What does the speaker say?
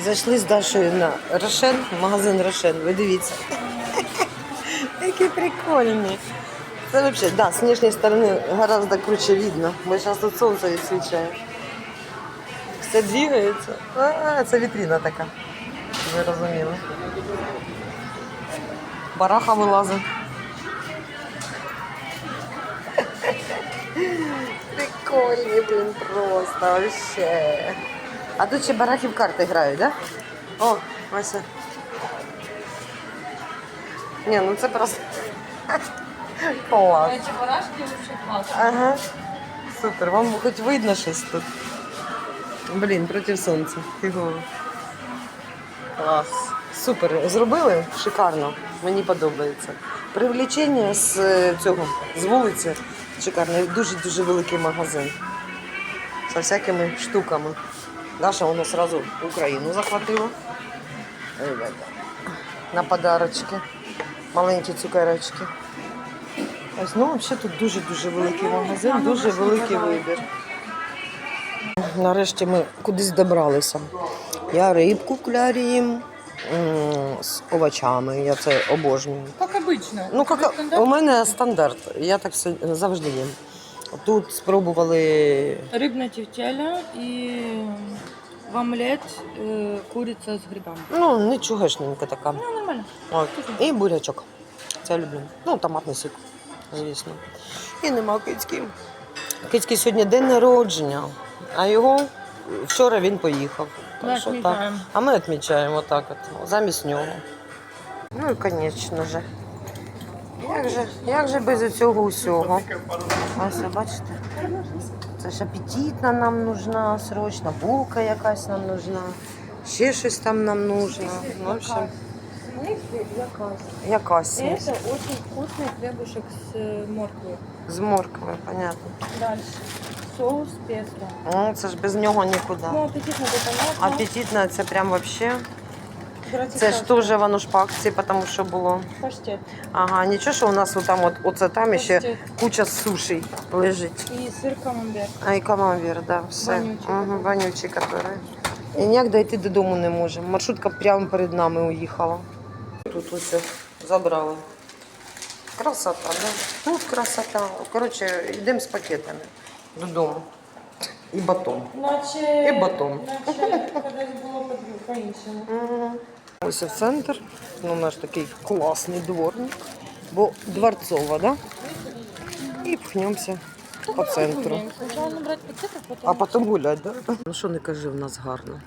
Зайшли з Дашою на Рошен, магазин Рошен. Ви дивіться. Які прикольні. Це взагалі, да, з внешньої сторони гораздо круче видно, бо зараз тут сонце відсвічає. Все двигається. А, це вітрина така. Ви розуміли. Бараха вилазить. Прикольні, блін, просто вообще. А тут ще барахи в карти грають, да? О, Вася. Ні, ну це просто клас. Эти барашки вообще классно. Ага. Супер, вам хоч видно щось тут. Блін, проти сонця. Фігово. Клас. Супер. Зробили? Шикарно. Мені подобається. Привлічення з е, цього, з вулиці. Шикарно. Дуже-дуже великий магазин. Со всякими штуками. Даша вона одразу Україну захватила. Ребята. На подарочки. Маленькі цукерочки. Ось, ну, взагалі тут дуже-дуже великий магазин, дуже великий вибір. Нарешті ми кудись добралися. Я рибку купляю з овочами, я це обожнюю. Как обычно. Ну, як, у мене стандарт, я так завжди їм. Тут спробували Рыбная тефтеля и в омлет э, курица с грибами. ну, нічогошненька така. Ну, нормально. От. І бурячок. Це люблю. Ну, томатний сік, звісно. І нема кицьки. Кицьки сьогодні день народження, а його вчора він поїхав. Ми Так що так. відмічаємо. А ми відмічаємо так от, замість нього. Ну і, звісно ж. Як же, як же без цього усього? Ось, бачите? Це ж апетитна нам нужна, срочно, булка якась нам нужна, ще щось там нам нужно. Ну, в общем, якась є. Это очень вкусный хлебушек с э, морквой. з морквою, понятно. Дальше. Соус песто. Ну, це ж без нього нікуди. Ну, аппетитно, это понятно. Апетитна це прям вообще. Це ж теж воно ж по акції, тому що було. Паштет. Ага, нічого, що у нас отам, от, оце там ще Паштет. куча сушей лежить. И сыр камамбер. А і камамбір, да, все. Вонючий Угу, такий. вонючий, который. І ніяк дойти додому не можемо. Маршрутка прямо перед нами уїхала. Тут усе забрали. Красота, да? Тут красота. Коротше, йдемо з пакетами додому. І батон. Наче... І батон. Наче колись було по- по-іншому. Мгм. Ось і в центр. Ну, наш такий класний дворник. Бо дворцова, да? І пхнемося по центру. А потім гулять, да? Ну що не кажи, в нас гарно.